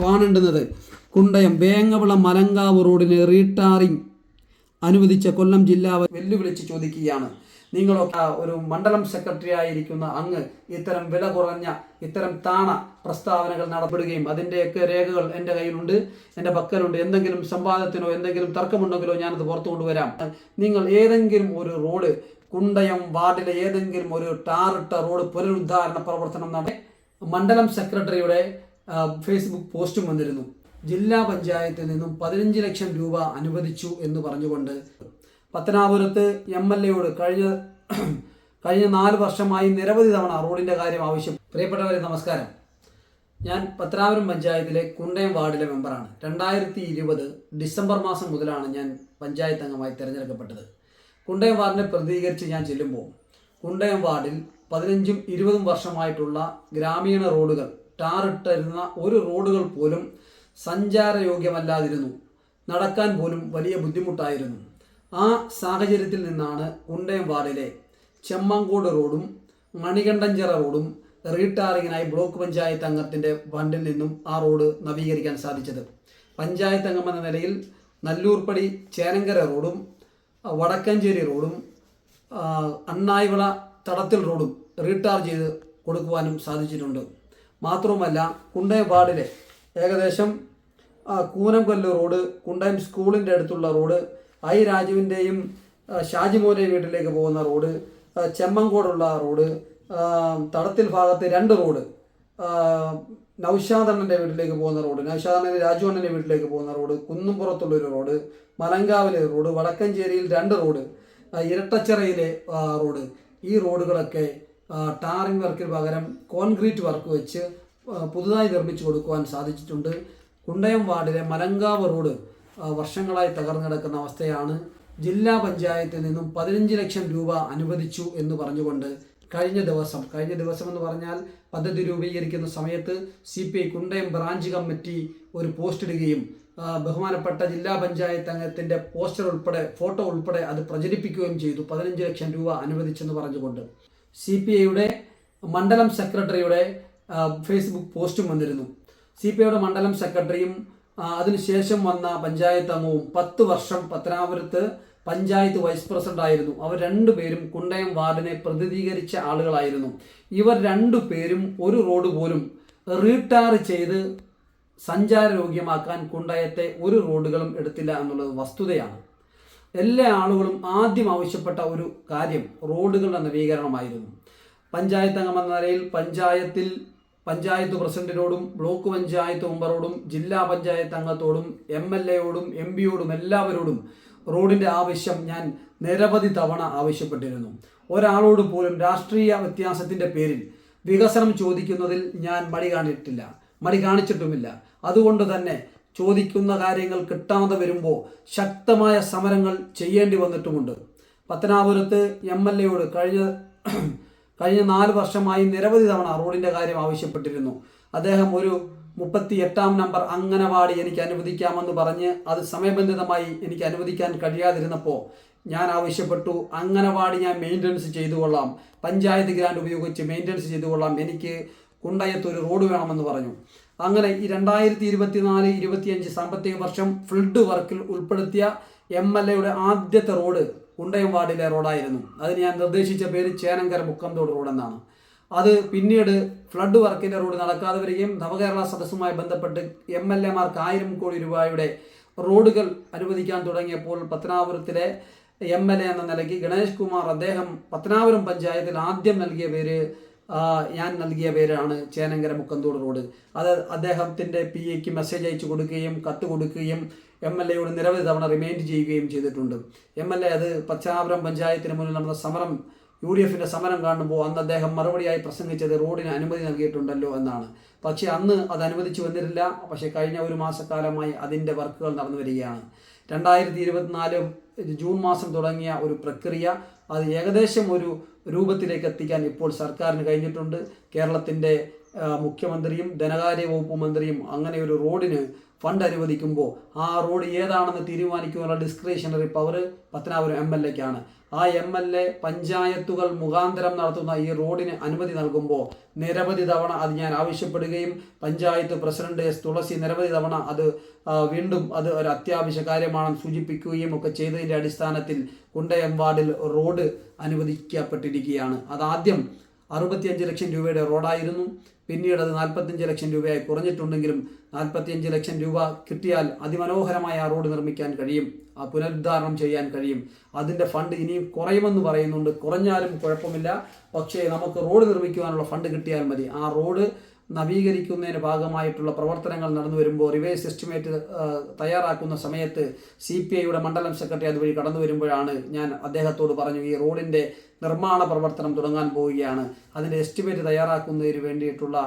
കാണേണ്ടുന്നത്. കുണ്ടയം വേങ്ങവിള മലങ്കാവ് റോഡിന് റീടാറിംഗ് അനുവദിച്ച കൊല്ലം ജില്ലാ വെല്ലുവിളിച്ച് ചോദിക്കുകയാണ്. നിങ്ങളൊക്കെ ഒരു മണ്ഡലം സെക്രട്ടറി ആയിരിക്കുന്ന അങ്ങ് ഇത്തരം വില കുറഞ്ഞ ഇത്തരം താണ പ്രസ്താവനകൾ നടപ്പെടുകയും അതിന്റെയൊക്കെ രേഖകൾ എന്റെ കയ്യിലുണ്ട് എന്റെ പക്കലുണ്ട്. എന്തെങ്കിലും സംവാദത്തിനോ എന്തെങ്കിലും തർക്കമുണ്ടെങ്കിലോ ഞാനത് പുറത്തു കൊണ്ടുവരാം. നിങ്ങൾ ഏതെങ്കിലും ഒരു റോഡ് കുണ്ടയം വാർഡിലെ ഏതെങ്കിലും ഒരു ടാറിട്ട റോഡ് പുനരുദ്ധാരണ പ്രവർത്തനം നടത്തി മണ്ഡലം സെക്രട്ടറിയുടെ ഫേസ്ബുക്ക് പോസ്റ്റും വന്നിരുന്നു. ജില്ലാ പഞ്ചായത്തിൽ നിന്നും പതിനഞ്ച് ലക്ഷം രൂപ അനുവദിച്ചു എന്ന് പറഞ്ഞുകൊണ്ട് പത്തനാപുരത്ത് എം എൽ എയോട് കഴിഞ്ഞ കഴിഞ്ഞ നാല് വർഷമായി നിരവധി തവണ റോഡിന്റെ കാര്യം ആവശ്യം. പ്രിയപ്പെട്ടവരെ നമസ്കാരം. ഞാൻ പത്തനാപുരം പഞ്ചായത്തിലെ കുണ്ടയം വാർഡിലെ മെമ്പറാണ്. രണ്ടായിരത്തി ഇരുപത് ഡിസംബർ മാസം മുതലാണ് ഞാൻ പഞ്ചായത്ത് അംഗമായി തിരഞ്ഞെടുക്കപ്പെട്ടത്. കുണ്ടയം വാർഡിനെ പ്രതികരിച്ച് ഞാൻ ചെല്ലുമ്പോൾ കുണ്ടയം വാർഡിൽ പതിനഞ്ചും ഇരുപതും വർഷമായിട്ടുള്ള ഗ്രാമീണ റോഡുകൾ ടാറിട്ടിരുന്ന ഒരു റോഡുകൾ പോലും സഞ്ചാരയോഗ്യമല്ലാതിരുന്നു. നടക്കാൻ പോലും വലിയ ബുദ്ധിമുട്ടായിരുന്നു. ആ സാഹചര്യത്തിൽ നിന്നാണ് കുണ്ടയം വാർഡിലെ ചെമ്മങ്കോട് റോഡും മണികണ്ഠഞ്ചിറ റോഡും റീടാറിങ്ങിനായി ബ്ലോക്ക് പഞ്ചായത്ത് അംഗത്തിന്റെ ഫണ്ടിൽ നിന്നും ആ റോഡ് നവീകരിക്കാൻ സാധിച്ചത്. പഞ്ചായത്ത് അംഗം എന്ന നിലയിൽ നല്ലൂർപ്പടി ചേനങ്കര റോഡും വടക്കഞ്ചേരി റോഡും അണ്ണായിവിള തടത്തിൽ റോഡും റീടാർ ചെയ്ത് കൊടുക്കുവാനും സാധിച്ചിട്ടുണ്ട്. മാത്രവുമല്ല കുണ്ടയം വാർഡിലെ ഏകദേശം കൂനംകൊല്ല് റോഡ് കുണ്ടയം സ്കൂളിന്റെ അടുത്തുള്ള റോഡ് ഐ രാജുവിന്റെയും ഷാജിമോനെ വീട്ടിലേക്ക് പോകുന്ന റോഡ് ചെമ്മങ്കോടുള്ള റോഡ് തടത്തിൽ ഭാഗത്ത് രണ്ട് റോഡ് നൗഷാദണ്ണന്റെ വീട്ടിലേക്ക് പോകുന്ന റോഡ് നൗഷാദണ്ണന്റെ രാജു അണ്ണന്റെ വീട്ടിലേക്ക് പോകുന്ന റോഡ് കുന്നുംപുറത്തുള്ളൊരു റോഡ് മലങ്കാവിലെ റോഡ് വടക്കഞ്ചേരിയിൽ രണ്ട് റോഡ് ഇരട്ടച്ചിറയിലെ റോഡ്. ഈ റോഡുകളൊക്കെ ടാറിംഗ് വർക്കിന് പകരം കോൺക്രീറ്റ് വർക്ക് വെച്ച് പുതുതായി നിർമ്മിച്ചു കൊടുക്കുവാൻ സാധിച്ചിട്ടുണ്ട്. കുണ്ടയം വാർഡിലെ മലങ്കാവ് റോഡ് വർഷങ്ങളായി തകർന്നു കിടക്കുന്ന അവസ്ഥയാണ് ജില്ലാ പഞ്ചായത്തിൽ നിന്നും പതിനഞ്ച് ലക്ഷം രൂപ അനുവദിച്ചു എന്ന് പറഞ്ഞുകൊണ്ട് കഴിഞ്ഞ ദിവസം കഴിഞ്ഞ ദിവസം എന്ന് പറഞ്ഞാൽ പദ്ധതി രൂപീകരിക്കുന്ന സമയത്ത് C P I Kundayam branch committee ഒരു പോസ്റ്റ് ഇടുകയും ബഹുമാനപ്പെട്ട ജില്ലാ പഞ്ചായത്ത് അംഗത്തിന്റെ പോസ്റ്റർ ഉൾപ്പെടെ ഫോട്ടോ ഉൾപ്പെടെ അത് പ്രചരിപ്പിക്കുകയും ചെയ്തു പതിനഞ്ച് ലക്ഷം രൂപ അനുവദിച്ചെന്ന് പറഞ്ഞുകൊണ്ട്. സി പി ഐയുടെ മണ്ഡലം സെക്രട്ടറിയുടെ ഫേസ്ബുക്ക് പോസ്റ്റും വന്നിരുന്നു. സി പി ഐയുടെ മണ്ഡലം സെക്രട്ടറിയും അതിനുശേഷം വന്ന പഞ്ചായത്ത് അംഗവും പത്ത് വർഷം പത്തനാപുരത്ത് പഞ്ചായത്ത് വൈസ് പ്രസിഡന്റ് ആയിരുന്നു. അവർ രണ്ടുപേരും കുണ്ടയം വാർഡിനെ പ്രതിനിധീകരിച്ച ആളുകളായിരുന്നു. ഇവർ രണ്ടുപേരും ഒരു റോഡ് പോലും റീടാർ ചെയ്ത് സഞ്ചാരയോഗ്യമാക്കാൻ കുണ്ടയത്തെ ഒരു റോഡുകളും എടുത്തില്ല എന്നുള്ളത് വസ്തുതയാണ്. എല്ലാ ആളുകളും ആദ്യം ആവശ്യപ്പെട്ട ഒരു കാര്യം റോഡുകളുടെ നവീകരണമായിരുന്നു. പഞ്ചായത്ത് അംഗം എന്ന നിലയിൽ പഞ്ചായത്തിൽ പഞ്ചായത്ത് പ്രസിഡന്റിനോടും ബ്ലോക്ക് പഞ്ചായത്ത് മെമ്പറോടും ജില്ലാ പഞ്ചായത്ത് അംഗത്തോടും എം എൽ എയോടും എം പിയോടും എല്ലാവരോടും റോഡിന്റെ ആവശ്യം ഞാൻ നിരവധി തവണ ആവശ്യപ്പെട്ടിരുന്നു. ഒരാളോട് പോലും രാഷ്ട്രീയ വ്യത്യാസത്തിന്റെ പേരിൽ വികസനം ചോദിക്കുന്നതിൽ ഞാൻ മടി കാണിട്ടില്ല മടി കാണിച്ചിട്ടുമില്ല. അതുകൊണ്ട് തന്നെ ചോദിക്കുന്ന കാര്യങ്ങൾ കിട്ടാതെ വരുമ്പോൾ ശക്തമായ സമരങ്ങൾ ചെയ്യേണ്ടി വന്നിട്ടുമുണ്ട്. പത്തനാപുരത്ത് എം എൽ എയോട് കഴിഞ്ഞ കഴിഞ്ഞ നാല് വർഷമായി നിരവധി തവണ റോഡിന്റെ കാര്യം ആവശ്യപ്പെട്ടിരുന്നു. അദ്ദേഹം ഒരു മുപ്പത്തി എട്ടാം നമ്പർ അംഗനവാടി എനിക്ക് അനുവദിക്കാമെന്ന് പറഞ്ഞ് അത് സമയബന്ധിതമായി എനിക്ക് അനുവദിക്കാൻ കഴിയാതിരുന്നപ്പോൾ ഞാൻ ആവശ്യപ്പെട്ടു. അംഗനവാടി ഞാൻ മെയിന്റനൻസ് ചെയ്തു കൊള്ളാം. പഞ്ചായത്ത് ഗ്രാൻഡ് ഉപയോഗിച്ച് മെയിന്റനൻസ് ചെയ്തു കൊള്ളാം. എനിക്ക് കുണ്ടയത്ത് ഒരു റോഡ് വേണമെന്ന് പറഞ്ഞു. അങ്ങനെ ഈ രണ്ടായിരത്തി ഇരുപത്തിനാല് ഇരുപത്തിയഞ്ച് സാമ്പത്തിക വർഷം ഫ്ലഡ് വർക്കിൽ ഉൾപ്പെടുത്തിയ എം എൽ എയുടെ ആദ്യത്തെ റോഡ് കുണ്ടയം വാർഡിലെ റോഡായിരുന്നു. അതിന് ഞാൻ നിർദ്ദേശിച്ച പേര് ചേനങ്കര മുക്കന്തോട് റോഡ് എന്നാണ്. അത് പിന്നീട് ഫ്ലഡ് വർക്കിന്റെ റോഡ് നടക്കാതെ വരികയും നവകേരള സദസ്സുമായി ബന്ധപ്പെട്ട് എം എൽ എമാർക്ക് ആയിരം കോടി രൂപയുടെ റോഡുകൾ അനുവദിക്കാൻ തുടങ്ങിയപ്പോൾ പത്തനാപുരത്തിലെ എം എൽ എ എന്ന നിലയ്ക്ക് ഗണേഷ് കുമാർ അദ്ദേഹം പത്തനാപുരം പഞ്ചായത്തിൽ ആദ്യം നൽകിയ പേര് ഞാൻ നൽകിയ പേരാണ് ചേനങ്കര മുക്കന്തൂർ റോഡ്. അത് അദ്ദേഹത്തിന്റെ പി എക്ക് മെസ്സേജ് അയച്ചു കൊടുക്കുകയും കത്ത് കൊടുക്കുകയും എം എൽ എയോട് നിരവധി തവണ റിമൈൻഡ് ചെയ്യുകയും ചെയ്തിട്ടുണ്ട്. എം എൽ എ അത് പച്ചാപുരം പഞ്ചായത്തിന് മുന്നിൽ നടന്ന സമരം യു ഡി എഫിന്റെ സമരം കാണുമ്പോൾ അന്ന് അദ്ദേഹം മറുപടിയായി പ്രസംഗിച്ചത് റോഡിന് അനുമതി നൽകിയിട്ടുണ്ടല്ലോ എന്നാണ്. പക്ഷേ അന്ന് അത് അനുവദിച്ചു വന്നിട്ടില്ല. പക്ഷേ കഴിഞ്ഞ ഒരു മാസക്കാലമായി അതിന്റെ വർക്കുകൾ നടന്നു വരികയാണ്. രണ്ടായിരത്തി ഇരുപത്തിനാല് ജൂൺ മാസം തുടങ്ങിയ ഒരു പ്രക്രിയ. അത് ഏകദേശം ഒരു രൂപത്തിലേക്ക് എത്തിക്കാൻ ഇപ്പോൾ സർക്കാരിന് കഴിഞ്ഞിട്ടുണ്ട്. കേരളത്തിന്റെ മുഖ്യമന്ത്രിയും ധനകാര്യ വകുപ്പ് മന്ത്രിയും അങ്ങനെ ഒരു റോഡിന് ഫണ്ട് അനുവദിക്കുമ്പോൾ ആ റോഡ് ഏതാണെന്ന് തീരുമാനിക്കുവാനുള്ള discretionary power Pathanapuram M L എക്കാണ് ആ എം എൽ എ പഞ്ചായത്തുകൾ മുഖാന്തരം നടത്തുന്ന ഈ റോഡിന് അനുമതി നൽകുമ്പോൾ നിരവധി തവണ അത് ഞാൻ ആവശ്യപ്പെടുകയും പഞ്ചായത്ത് പ്രസിഡന്റ് എസ് തുളസി നിരവധി തവണ അത് വീണ്ടും അത് ഒരു അത്യാവശ്യ കാര്യമാണെന്ന് സൂചിപ്പിക്കുകയും ഒക്കെ ചെയ്തതിന്റെ അടിസ്ഥാനത്തിൽ കുണ്ടയം വാർഡിൽ റോഡ് അനുവദിക്കപ്പെട്ടിരിക്കുകയാണ്. അതാദ്യം അറുപത്തിയഞ്ച് ലക്ഷം രൂപയുടെ റോഡായിരുന്നു. പിന്നീട് അത് നാൽപ്പത്തിയഞ്ച് ലക്ഷം രൂപയായി കുറഞ്ഞിട്ടുണ്ടെങ്കിലും നാൽപ്പത്തിയഞ്ച് ലക്ഷം രൂപ കിട്ടിയാൽ അതിമനോഹരമായ ആ റോഡ് നിർമ്മിക്കാൻ കഴിയും. ആ പുനരുദ്ധാരണം ചെയ്യാൻ കഴിയും. അതിന്റെ ഫണ്ട് ഇനിയും കുറയുമെന്ന് പറയുന്നുണ്ട്. കുറഞ്ഞാലും കുഴപ്പമില്ല. പക്ഷേ നമുക്ക് റോഡ് നിർമ്മിക്കുവാനുള്ള ഫണ്ട് കിട്ടിയാൽ മതി. ആ റോഡ് നവീകരിക്കുന്നതിന് ഭാഗമായിട്ടുള്ള പ്രവർത്തനങ്ങൾ നടന്നു വരുമ്പോൾ റിവേഴ്സ് എസ്റ്റിമേറ്റ് തയ്യാറാക്കുന്ന സമയത്ത് സി പി ഐയുടെ മണ്ഡലം സെക്രട്ടറി അതുവഴി കടന്നു വരുമ്പോഴാണ് ഞാൻ അദ്ദേഹത്തോട് പറഞ്ഞു ഈ റോഡിന്റെ നിർമ്മാണ പ്രവർത്തനം തുടങ്ങാൻ പോവുകയാണ്. അതിന്റെ എസ്റ്റിമേറ്റ് തയ്യാറാക്കുന്നതിന് വേണ്ടിയിട്ടുള്ള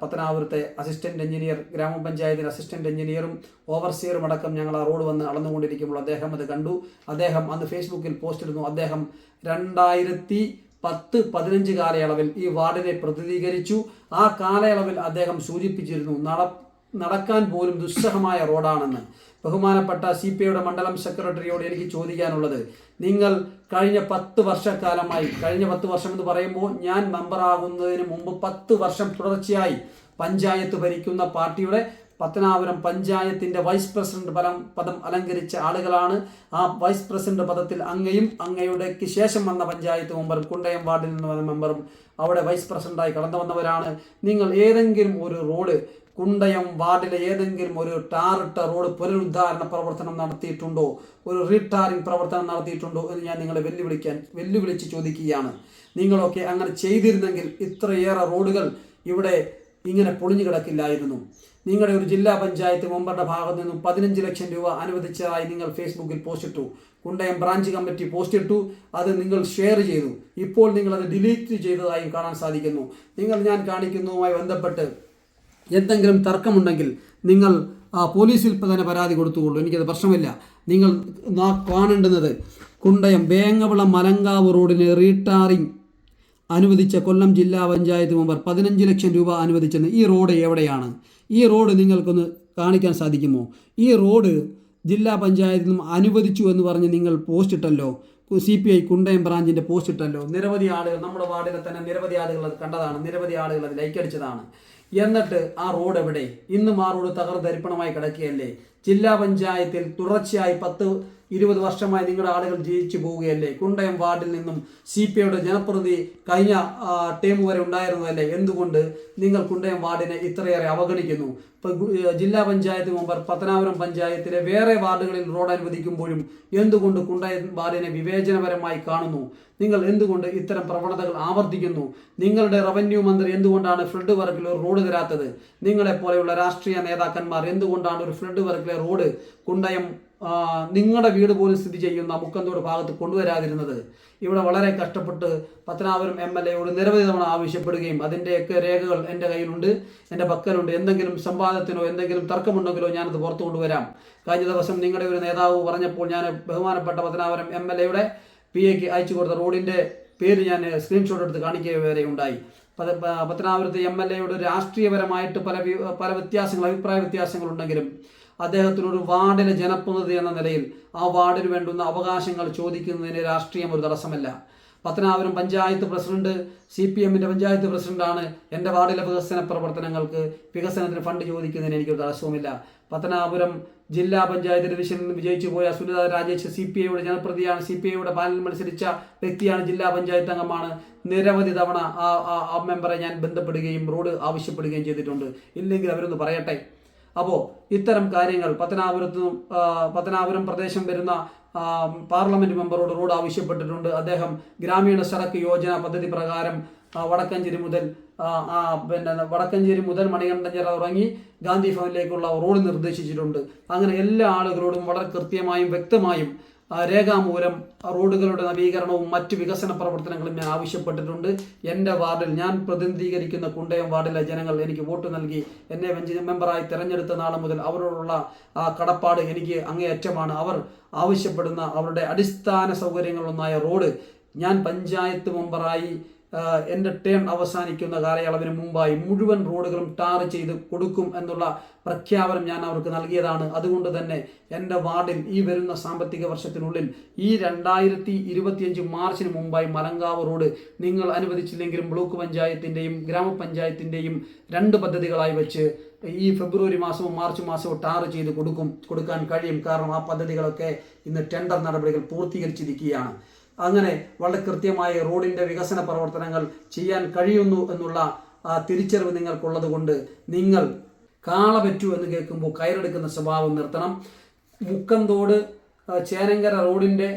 പത്തനാപുരത്തെ അസിസ്റ്റന്റ് എഞ്ചിനീയർ ഗ്രാമപഞ്ചായത്തിലെ അസിസ്റ്റന്റ് എഞ്ചിനീയറും ഓവർസിയറും അടക്കം ഞങ്ങൾ ആ റോഡ് വന്ന് അളന്നുകൊണ്ടിരിക്കുമ്പോൾ അദ്ദേഹം അത് കണ്ടു. അദ്ദേഹം അന്ന് ഫേസ്ബുക്കിൽ പോസ്റ്റ് ഇടുന്നു അദ്ദേഹം രണ്ടായിരത്തി പത്ത് പതിനഞ്ച് കാലയളവിൽ ഈ വാർഡിനെ പ്രതിനിധീകരിച്ചു. ആ കാലയളവിൽ അദ്ദേഹം സൂചിപ്പിച്ചിരുന്നു നട നടക്കാൻ പോലും ദുസ്സഹമായ റോഡാണെന്ന്. ബഹുമാനപ്പെട്ട സി പി ഐയുടെ മണ്ഡലം സെക്രട്ടറിയോട് എനിക്ക് ചോദിക്കാനുള്ളത് നിങ്ങൾ കഴിഞ്ഞ പത്ത് വർഷക്കാലമായി കഴിഞ്ഞ പത്ത് വർഷം എന്ന് പറയുമ്പോൾ ഞാൻ മെമ്പറാകുന്നതിന് മുമ്പ് പത്ത് വർഷം തുടർച്ചയായി പഞ്ചായത്ത് ഭരിക്കുന്ന പാർട്ടിയുടെ പത്തനാപുരം പഞ്ചായത്തിന്റെ വൈസ് പ്രസിഡന്റ് പദം പദം അലങ്കരിച്ച ആളുകളാണ്. ആ വൈസ് പ്രസിഡന്റ് പദത്തിൽ അങ്ങയും അങ്ങയുടെക്ക് ശേഷം വന്ന പഞ്ചായത്ത് മെമ്പറും കുണ്ടയം വാർഡിൽ നിന്ന് വന്ന മെമ്പറും അവിടെ വൈസ് പ്രസിഡന്റായി കടന്നു വന്നവരാണ്. നിങ്ങൾ ഏതെങ്കിലും ഒരു റോഡ് കുണ്ടയം വാർഡിലെ ഏതെങ്കിലും ഒരു ടാറിട്ട റോഡ് പുനരുദ്ധാരണ പ്രവർത്തനം നടത്തിയിട്ടുണ്ടോ? ഒരു റീടാറിംഗ് പ്രവർത്തനം നടത്തിയിട്ടുണ്ടോ എന്ന് ഞാൻ നിങ്ങളെ വെല്ലുവിളിക്കാൻ വെല്ലുവിളിച്ച് ചോദിക്കുകയാണ്. നിങ്ങളൊക്കെ അങ്ങനെ ചെയ്തിരുന്നെങ്കിൽ ഇത്രയേറെ റോഡുകൾ ഇവിടെ ഇങ്ങനെ പൊളിഞ്ഞു കിടക്കില്ലായിരുന്നു. നിങ്ങളുടെ ഒരു ജില്ലാ പഞ്ചായത്ത് മെമ്പറുടെ ഭാഗത്തു നിന്നും പതിനഞ്ച് ലക്ഷം രൂപ അനുവദിച്ചതായി നിങ്ങൾ ഫേസ്ബുക്കിൽ പോസ്റ്റ് ഇട്ടു കുണ്ടയം ബ്രാഞ്ച് കമ്മിറ്റി പോസ്റ്റ് ഇട്ടു അത് നിങ്ങൾ ഷെയർ ചെയ്തു. ഇപ്പോൾ നിങ്ങൾ അത് ഡിലീറ്റ് ചെയ്തതായും കാണാൻ സാധിക്കുന്നു. നിങ്ങൾ ഞാൻ കാണിക്കുന്നതുമായി ബന്ധപ്പെട്ട് എന്തെങ്കിലും തർക്കമുണ്ടെങ്കിൽ നിങ്ങൾ പോലീസിൽ തന്നെ പരാതി കൊടുത്തുകൊള്ളൂ. എനിക്കത് പ്രശ്നമില്ല. നിങ്ങൾ കാണേണ്ടുന്നത് കുണ്ടയം വേങ്ങവിള മലങ്കാവ് റോഡിന് റീടാറിംഗ് അനുവദിച്ച കൊല്ലം ജില്ലാ പഞ്ചായത്ത് മെമ്പർ പതിനഞ്ച് ലക്ഷം രൂപ അനുവദിച്ചെന്ന് ഈ റോഡ് എവിടെയാണ്? ഈ റോഡ് നിങ്ങൾക്കൊന്ന് കാണിക്കാൻ സാധിക്കുമോ? ഈ റോഡ് ജില്ലാ പഞ്ചായത്തിൽ നിന്നും അനുവദിച്ചു എന്ന് പറഞ്ഞ് നിങ്ങൾ പോസ്റ്റ് ഇട്ടല്ലോ. സി പി ഐ കുണ്ടയം ബ്രാഞ്ചിന്റെ പോസ്റ്റ് ഇട്ടല്ലോ. നിരവധി ആളുകൾ നമ്മുടെ വാർഡിലെ തന്നെ നിരവധി ആളുകൾ അത് കണ്ടതാണ്. നിരവധി ആളുകൾ അത് ലൈക്ക് അടിച്ചതാണ്. എന്നിട്ട് ആ റോഡ് എവിടെ? ഇന്നും ആ റോഡ് തകർ തകർന്നരിപ്പണമായി കിടക്കുകയല്ലേ? ജില്ലാ പഞ്ചായത്തിൽ തുടർച്ചയായി പത്ത് ഇരുപത് വർഷമായി നിങ്ങളുടെ ആളുകൾ ജയിച്ചു പോവുകയല്ലേ? കുണ്ടയം വാർഡിൽ നിന്നും സി പി ഐയുടെ ജനപ്രതി കഴിഞ്ഞ ടേം വരെ ഉണ്ടായിരുന്നതല്ലേ? എന്തുകൊണ്ട് നിങ്ങൾ കുണ്ടയം വാർഡിനെ ഇത്രയേറെ അവഗണിക്കുന്നു? ജില്ലാ പഞ്ചായത്ത് മെമ്പർ പത്തനാപുരം പഞ്ചായത്തിലെ വേറെ വാർഡുകളിൽ റോഡ് അനുവദിക്കുമ്പോഴും എന്തുകൊണ്ട് കുണ്ടയം വാർഡിനെ വിവേചനപരമായി കാണുന്നു? നിങ്ങൾ എന്തുകൊണ്ട് ഇത്തരം പ്രവണതകൾ ആവർത്തിക്കുന്നു? നിങ്ങളുടെ റവന്യൂ മന്ത്രി എന്തുകൊണ്ടാണ് ഫ്ലഡ് വർക്കിൽ ഒരു റോഡ് തരാത്തത്? നിങ്ങളെ പോലെയുള്ള രാഷ്ട്രീയ നേതാക്കന്മാർ എന്തുകൊണ്ടാണ് ഒരു ഫ്ലഡ് വർക്കിലെ റോഡ് കുണ്ടയം നിങ്ങളുടെ വീട് പോലും സ്ഥിതി ചെയ്യുന്ന മുക്കന്തോട് ഭാഗത്ത് കൊണ്ടുവരാതിരുന്നത് ഇവിടെ വളരെ കഷ്ടപ്പെട്ട് പത്തനാപുരം എം എൽ എയോട് നിരവധി തവണ ആവശ്യപ്പെടുകയും അതിന്റെയൊക്കെ രേഖകൾ എന്റെ കയ്യിലുണ്ട് എന്റെ പക്കലുണ്ട്. എന്തെങ്കിലും സംവാദത്തിനോ എന്തെങ്കിലും തർക്കമുണ്ടെങ്കിലോ ഞാനത് പുറത്തു കൊണ്ടുവരാം. കഴിഞ്ഞ ദിവസം നിങ്ങളുടെ ഒരു നേതാവ് പറഞ്ഞപ്പോൾ ഞാൻ ബഹുമാനപ്പെട്ട പത്തനാപുരം എം എൽ എയുടെ പി എക്ക് അയച്ചു കൊടുത്ത റോഡിന്റെ പേര് ഞാൻ സ്ക്രീൻഷോട്ട് എടുത്ത് കാണിക്കുക വരെ ഉണ്ടായി. പത്തനാപുരത്തെ എം എൽ എയുടെ രാഷ്ട്രീയപരമായിട്ട് പല പല വ്യത്യാസങ്ങൾ അഭിപ്രായ വ്യത്യാസങ്ങളുണ്ടെങ്കിലും അദ്ദേഹത്തിനൊരു വാർഡിലെ ജനപ്രതിനിധി എന്ന നിലയിൽ ആ വാർഡിന് വേണ്ടുന്ന അവകാശങ്ങൾ ചോദിക്കുന്നതിന് രാഷ്ട്രീയം ഒരു തടസ്സമല്ല. Pathanapuram panchayat president C P എമ്മിന്റെ പഞ്ചായത്ത് പ്രസിഡന്റാണ് എന്റെ വാർഡിലെ വികസന പ്രവർത്തനങ്ങൾക്ക് വികസനത്തിന് ഫണ്ട് ചോദിക്കുന്നതിന് എനിക്കൊരു തടസ്സവുമില്ല. പത്തനാപുരം ജില്ലാ പഞ്ചായത്ത് ഡിവിഷനിൽ വിജയിച്ചു പോയ സുനിത രാജേഷ് സി പി ഐയുടെ ജനപ്രതിയാണ്. സി പി ഐയുടെ പാനൽ മത്സരിച്ച വ്യക്തിയാണ് ജില്ലാ പഞ്ചായത്ത് അംഗമാണ്. നിരവധി തവണ ആ മെമ്പറെ ഞാൻ ബന്ധപ്പെടുകയും റോഡ് ആവശ്യപ്പെടുകയും ചെയ്തിട്ടുണ്ട്. ഇല്ലെങ്കിൽ അവരൊന്ന് പറയട്ടെ? അപ്പോൾ ഇത്തരം കാര്യങ്ങൾ പത്തനാപുരത്ത് പത്തനാപുരം പ്രദേശം വരുന്ന പാർലമെന്റ് മെമ്പറോട് റോഡ് ആവശ്യപ്പെട്ടിട്ടുണ്ട്. അദ്ദേഹം ഗ്രാമീണ സടക്ക് യോജന പദ്ധതി പ്രകാരം വടക്കഞ്ചേരി മുതൽ പിന്നെ വടക്കഞ്ചേരി മുതൽ മണികണ്ഠഞ്ചിറ ഉറങ്ങി ഗാന്ധി ഭവനിലേക്കുള്ള റോഡ് നിർദ്ദേശിച്ചിട്ടുണ്ട്. അങ്ങനെ എല്ലാ ആളുകളോടും വളരെ കൃത്യമായും വ്യക്തമായും രേഖാമൂലം റോഡുകളുടെ നവീകരണവും മറ്റ് വികസന പ്രവർത്തനങ്ങളും ഞാൻ ആവശ്യപ്പെട്ടിട്ടുണ്ട്. എന്റെ വാർഡിൽ ഞാൻ പ്രതിനിധീകരിക്കുന്ന കുണ്ടയം വാർഡിലെ ജനങ്ങൾ എനിക്ക് വോട്ട് നൽകി. എന്നെ മെമ്പറായി തിരഞ്ഞെടുത്ത നാളെ മുതൽ അവരോടുള്ള കടപ്പാട് എനിക്ക് അങ്ങേയറ്റമാണ്. അവർ ആവശ്യപ്പെടുന്ന അവരുടെ അടിസ്ഥാന സൗകര്യങ്ങളൊന്നായ റോഡ് ഞാൻ പഞ്ചായത്ത് മെമ്പറായി എന്റെ ടേൺ അവസാനിക്കുന്ന കാലയളവിന് മുമ്പായി മുഴുവൻ റോഡുകളും ടാർ ചെയ്ത് കൊടുക്കും എന്നുള്ള പ്രഖ്യാപനം ഞാൻ അവർക്ക് നൽകിയതാണ്. അതുകൊണ്ട് തന്നെ എന്റെ വാർഡിൽ ഈ വരുന്ന സാമ്പത്തിക വർഷത്തിനുള്ളിൽ ഈ രണ്ടായിരത്തി ഇരുപത്തിയഞ്ച് മാർച്ചിന് മുമ്പായി മലങ്കാവ് റോഡ് നിങ്ങൾ അനുവദിച്ചില്ലെങ്കിലും ബ്ലോക്ക് പഞ്ചായത്തിന്റെയും ഗ്രാമപഞ്ചായത്തിന്റെയും രണ്ട് പദ്ധതികളായി വെച്ച് ഈ ഫെബ്രുവരി മാസവും മാർച്ച് മാസവും ടാർ ചെയ്ത് കൊടുക്കും കൊടുക്കാൻ കഴിയും. കാരണം ആ പദ്ധതികളൊക്കെ ഇന്ന് ടെൻഡർ നടപടികൾ പൂർത്തീകരിച്ചിരിക്കുകയാണ്. അങ്ങനെ വളരെ കൃത്യമായ റോഡിന്റെ വികസന പ്രവർത്തനങ്ങൾ ചെയ്യാൻ കഴിയുന്നു എന്നുള്ള ആ തിരിച്ചറിവ് നിങ്ങൾക്കുള്ളത് കൊണ്ട് നിങ്ങൾ കാള പറ്റൂ എന്ന് കേൾക്കുമ്പോൾ കയറെടുക്കുന്ന സ്വഭാവം നിർത്തണം. മുക്കന്തോട് ചേനങ്കര റോഡിന്റെ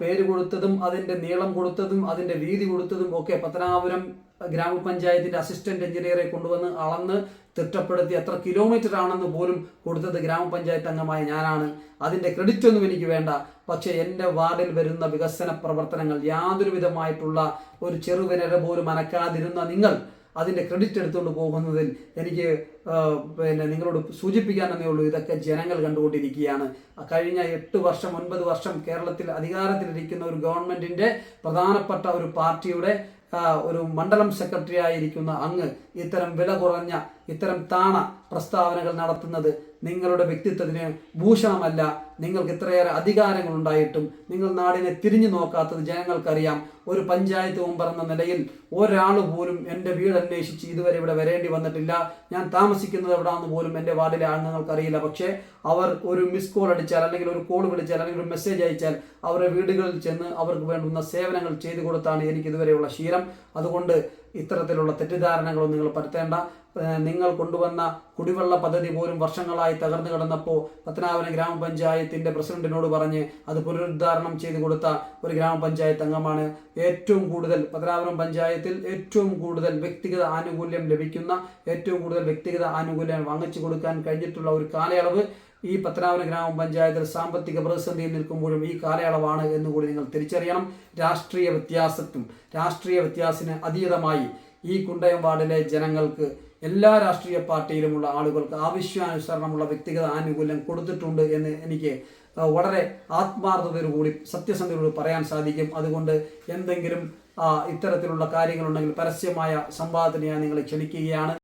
പേര് കൊടുത്തതും അതിന്റെ നീളം കൊടുത്തതും അതിന്റെ വീതി കൊടുത്തതും ഒക്കെ പത്തനാപുരം ഗ്രാമപഞ്ചായത്തിന്റെ അസിസ്റ്റന്റ് എഞ്ചിനീയറെ കൊണ്ടുവന്ന് അളന്ന് തിട്ടപ്പെടുത്തി എത്ര കിലോമീറ്റർ ആണെന്ന് പോലും കൊടുത്തത് ഗ്രാമപഞ്ചായത്ത് അംഗമായ ഞാനാണ്. അതിന്റെ ക്രെഡിറ്റ് ഒന്നും എനിക്ക് വേണ്ട. പക്ഷേ എന്റെ വാർഡിൽ വരുന്ന വികസന പ്രവർത്തനങ്ങൾ യാതൊരു വിധമായിട്ടുള്ള ഒരു ചെറുവിനര പോലും അനക്കാതിരുന്ന നിങ്ങൾ അതിന്റെ ക്രെഡിറ്റ് എടുത്തുകൊണ്ട് പോകുന്നതിൽ എനിക്ക് പിന്നെ നിങ്ങളോട് സൂചിപ്പിക്കാനെന്നേ ഉള്ളൂ. ഇതൊക്കെ ജനങ്ങൾ കണ്ടുകൊണ്ടിരിക്കുകയാണ്. കഴിഞ്ഞ എട്ട് വർഷം ഒൻപത് വർഷം കേരളത്തിൽ അധികാരത്തിലിരിക്കുന്ന ഒരു ഗവൺമെന്റിന്റെ പ്രധാനപ്പെട്ട ഒരു പാർട്ടിയുടെ ഒരു മണ്ഡലം സെക്രട്ടറി ആയിരിക്കുന്ന അങ്ങ് ഇത്തരം വില കുറഞ്ഞ ഇത്തരം താണ പ്രസ്താവനകൾ നടത്തുന്നത് നിങ്ങളുടെ വ്യക്തിത്വത്തിന് ഭൂഷണമല്ല. നിങ്ങൾക്ക് ഇത്രയേറെ അധികാരങ്ങൾ ഉണ്ടായിട്ടും നിങ്ങൾ നാടിനെ തിരിഞ്ഞു നോക്കാത്തത് ജനങ്ങൾക്കറിയാം. ഒരു പഞ്ചായത്ത് മെമ്പർ എന്ന നിലയിൽ ഒരാൾ പോലും എന്റെ വീട് അന്വേഷിച്ച് ഇതുവരെ ഇവിടെ വരേണ്ടി വന്നിട്ടില്ല. ഞാൻ താമസിക്കുന്നത് എവിടെയാണെന്ന് പോലും എന്റെ വാർഡിലെ അംഗങ്ങൾക്ക് അറിയില്ല പക്ഷേ അവർ ഒരു മിസ് കോൾ അടിച്ചാൽ അല്ലെങ്കിൽ ഒരു കോൾ വിളിച്ചാൽ അല്ലെങ്കിൽ ഒരു മെസ്സേജ് അയച്ചാൽ അവരുടെ വീടുകളിൽ ചെന്ന് അവർക്ക് വേണ്ടുന്ന സേവനങ്ങൾ ചെയ്തു കൊടുത്താണ് എനിക്ക് ഇതുവരെയുള്ള ശീലം. അതുകൊണ്ട് ഇത്തരത്തിലുള്ള തെറ്റിദ്ധാരണകളും നിങ്ങൾ പരത്തേണ്ട. നിങ്ങൾ കൊണ്ടുവന്ന കുടിവെള്ള പദ്ധതി പോലും വർഷങ്ങളായി തകർന്നു കിടന്നപ്പോൾ പത്തനാപുരം ഗ്രാമപഞ്ചായത്തിന്റെ പ്രസിഡന്റിനോട് പറഞ്ഞ് അത് പുനരുദ്ധാരണം ചെയ്തു കൊടുത്ത ഒരു ഗ്രാമപഞ്ചായത്ത് അംഗമാണ്. ഏറ്റവും കൂടുതൽ പത്തനാപുരം പഞ്ചായത്തിൽ ഏറ്റവും കൂടുതൽ വ്യക്തിഗത ആനുകൂല്യം ലഭിക്കുന്ന ഏറ്റവും കൂടുതൽ വ്യക്തിഗത ആനുകൂല്യം വാങ്ങിച്ചു കൊടുക്കാൻ കഴിഞ്ഞിട്ടുള്ള ഒരു കാലയളവ് ഈ പത്തനാപുരം ഗ്രാമപഞ്ചായത്തിൽ സാമ്പത്തിക പ്രതിസന്ധിയിൽ നിൽക്കുമ്പോഴും ഈ കാലയളവാണ് എന്നുകൂടി നിങ്ങൾ തിരിച്ചറിയണം. രാഷ്ട്രീയ വ്യത്യാസത്തും രാഷ്ട്രീയ വ്യത്യാസത്തിന് അതീതമായി ഈ കുണ്ടയം വാർഡിലെ ജനങ്ങൾക്ക് എല്ലാ രാഷ്ട്രീയ പാർട്ടിയിലുമുള്ള ആളുകൾക്ക് ആവശ്യാനുസരണമുള്ള വ്യക്തിഗത ആനുകൂല്യം കൊടുത്തിട്ടുണ്ട് എന്ന് എനിക്ക് വളരെ ആത്മാർത്ഥതയോടുകൂടി സത്യസന്ധതയോട് പറയാൻ സാധിക്കും. അതുകൊണ്ട് എന്തെങ്കിലും ഇത്തരത്തിലുള്ള കാര്യങ്ങളുണ്ടെങ്കിൽ പരസ്യമായ സംവാദത്തിന് ഞാൻ നിങ്ങളെ ക്ഷണിക്കുകയാണ്.